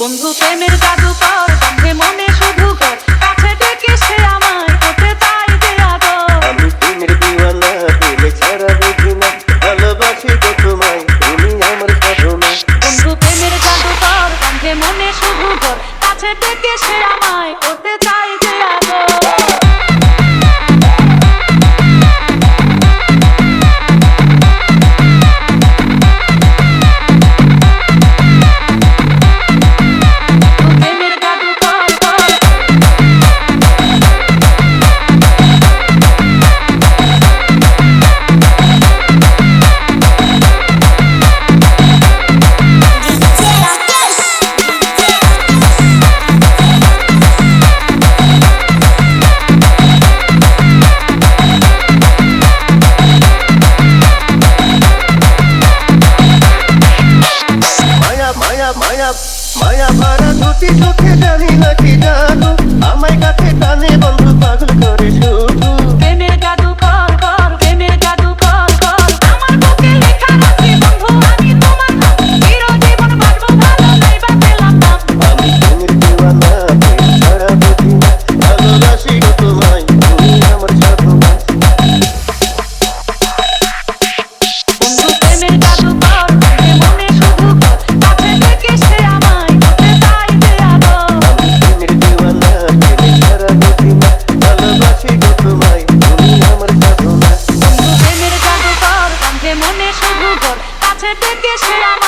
বন্ধু প্রেমের জাদু জাদুকর বন্ধে মনে শুধু কর কাছে ডেকে সে আমায় হতে তাই যে আদর। আমি প্রেমের দিওয়ানা প্রেমে ছাড়া বুঝি না। ভালোবাসি তো তোমায় তুমি আমার সাধনা বন্ধু প্রেমের জাদু জাদুকর বন্ধে মনে শুধু কর কাছে ডেকে সে আমায় হতে চাই মায়া মায়া মায়া ভরা দুটি চোখে জানি না কি জানো Let me kiss you.